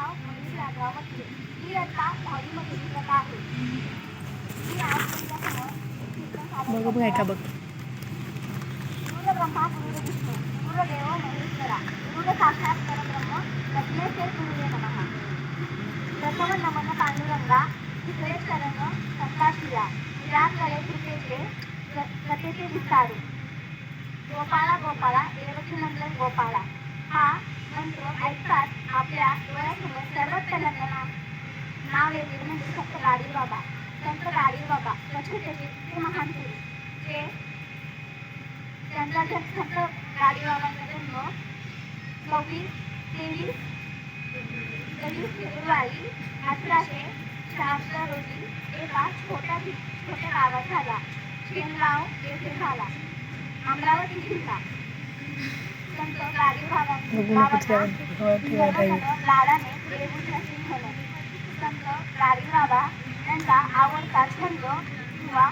नाव मनीष राजाराव म्हटले मी आता दहावीमध्ये शिकत आहे मी आज तुमच्यासमोर कीर्तन सादर बघ बघ करणार ऐका आहे. बघ गुरु ब्रह्मा गुरु विष्णू गुरुदेव महेश्वरा गुरु साक्षात परब्रह्म तस्मै श्री गुरुवे नमः प्रथम नमन पांडुरंगा दुसरे चरण संताशिया ज्याकडे कृपेचे क- कथेचे विस्तारू गोपाळा गोपाळा देवकी नंदन गोपाळा हा मंत्र ऐकतात आपल्या डोळ्यासमोर सर्वात तेलंगणा नाव नाव येते म्हणजे संत लाडी बाबा संत गाडी बाबा लक्ष्मीचे ते महान गुरु जे त्यांचा जन्म संत गाडी बाबांचा जन्म सव्वीस तेवीस तेवीस फेब्रुवारी अठराशे शहात्तर रोजी एका छोट्या छोट्या गावात झाला शेनगाव येथे झाला अमरावती जिल्हा. संत गाडी बघू नको बाबांना ठेवा ठेवा ठेवा झालं संत गाडी बाबा यांचा आवडता छंद किंवा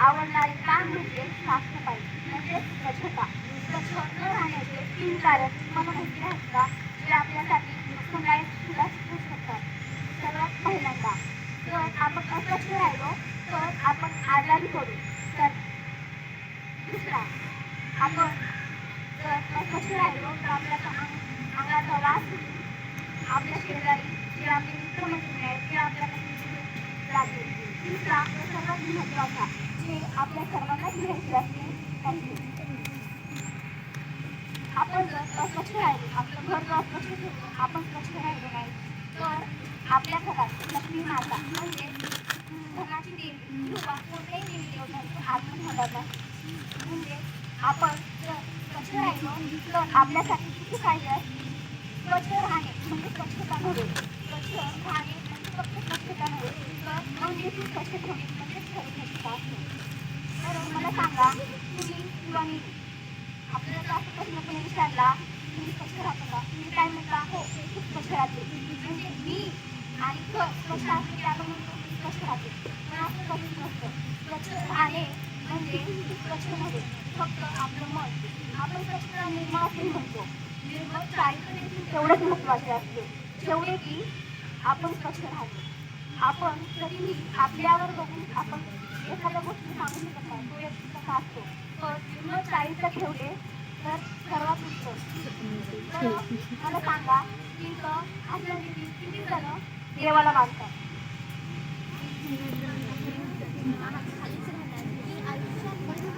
आवडणारे काम म्हणजे साफसफाई म्हणजे स्वच्छता स्वच्छ न राहण्याचे तीन कारण तुम्हाला माहिती आहेत का जे आपल्यासाठी नुकसानदायक सुद्धा असू शकतात सर्वात पहिल्यांदा जर आपण अस्वच्छ राहिलो तर आपण आजारी पडू. तर दुसरा आपण स्वच्छ राहिलो तर आपल्या अंगाचा वास आपल्या शेजारी जे आपले मित्रमैत्रिणी आहेत ते आपल्याला लागेल तिसरा सर्वात जे आपल्या सर्वांनाच माहिती असते आपण जर राहिलो आपलं घर जर आपण स्वच्छ राहिलो नाही तर आपल्या घरात लक्ष्मी माता म्हणजे धनाची देवी किंवा कोणत्याही देवी देवतांचं आगमन होणार नाही म्हणजे आपण स्वच्छ राहिलो तर आपल्यासाठी किती फायदे असतील स्वच्छ राहणे म्हणजे स्वच्छता नव्हे स्वच्छ राहणे म्हणजे फक्त स्वच्छता नव्हे म्हणजे तर स्वच्छ ठेवणे म्हणजे खरी स्वच्छता असते तर मला सांगा तुम्ही किंवा मी आपल्याला असं प्रश्न कोणी विचारला तुम्ही स्वच्छ राहतो का? हो, मी काय म्हटला हो खूप स्वच्छ राहते. म्हणजे मी आणि घर स्वच्छ की आपण म्हणतो मी स्वच्छ राहते पण असं स्वच्छ नसतं स्वच्छ राहणे प्रश्न स्वच्छ नव्हे फक्त आपलं मन. आपण स्वच्छता निर्मळ असे म्हणतो निर्मळ चारित्र्य देखील तेवढेच महत्त्वाचे असते. जेवढे की आपण स्वच्छ राहतो. आपण तरीही आपल्यावर बघून आपण एखाद्या गोष्टी सांगू शकत नाही तो व्यक्ती कसा असतो. पण निर्मळ चारित्र्य ठेवले तर सर्वात उत्तम. तर मला सांगा की आपल्या किती किती जण देवाला मानतात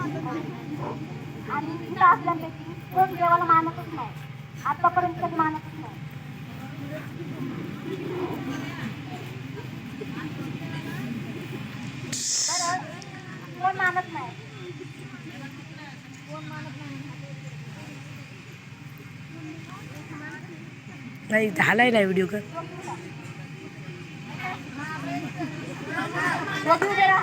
आणि इथं असल्यापैकी कोण देवाला मानतच नाही. आतापर्यंत कधी मानतच नाही. बरं कोण मानत नाही? कोण मानत नाही नाही झालाय ना व्हिडिओ कर बघू जरा.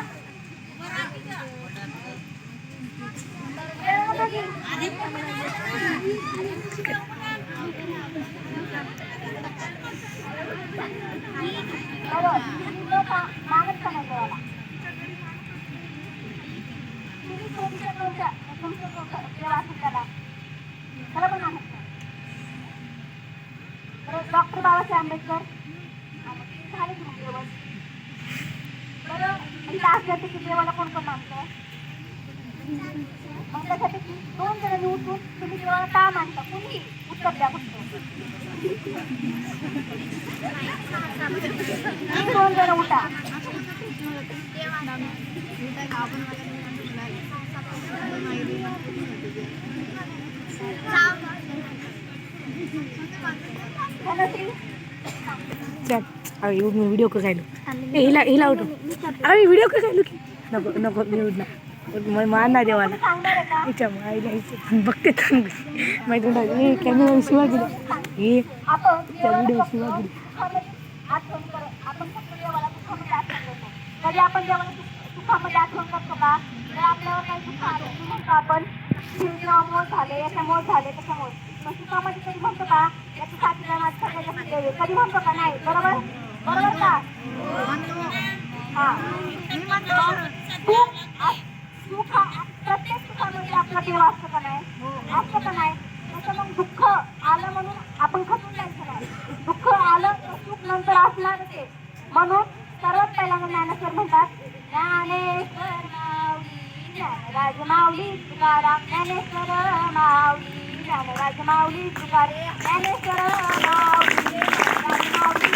डॉक्टर बाबासाहेब आंबेडकर झाले तुम्ही ते झालेच मग देवच. बरं इथं असल्यापैकी देवाला कोण कोण मानतं मग त्याच्यापैकी दोन जणांनी उठून तुम्ही देवाला का मानता कुणी उत्तर द्या फक्त तुम्ही दोन जण उठा धनश्री चल अरे व्हिडिओ कर काय ए हिला हिला उठव अरे व्हिडिओ कर काय नको नको मी उठणार मान देवाला सांगणार आहे का हिच्या आईला हिचं बघते माहिती नाही हे कॅमेरा शिवा गेला हे आपण त्या व्हिडिओ शिवा आपण देवाला आपण का काही दुःख आलं आपण झाले याच्यामुळे झाले त्याच्यामुळे मग सुखामध्ये कधी म्हणतो. का याची साथीला माझ्या सगळ्या कधी म्हणतो का नाही बरोबर बरोबर का हा म्हणतो आ- सुख प्रत्येक सुखामध्ये आपलं देव असतो का नाही? हो. असतो का नाही? तसं मग दुःख आलं म्हणून आपण खचून जायचं नाही. दुःख आलं तर सुख नंतर असणार ते. म्हणून सर्वात पहिला मग ज्ञानेश्वर म्हणतात ज्ञानेश्वर माऊली ज्ञानराज माऊली तुकाराम ज्ञानेश्वर माऊली ज्ञानराज माऊली तुकारे ज्ञानेश्वर माऊली ज्ञानराज माऊली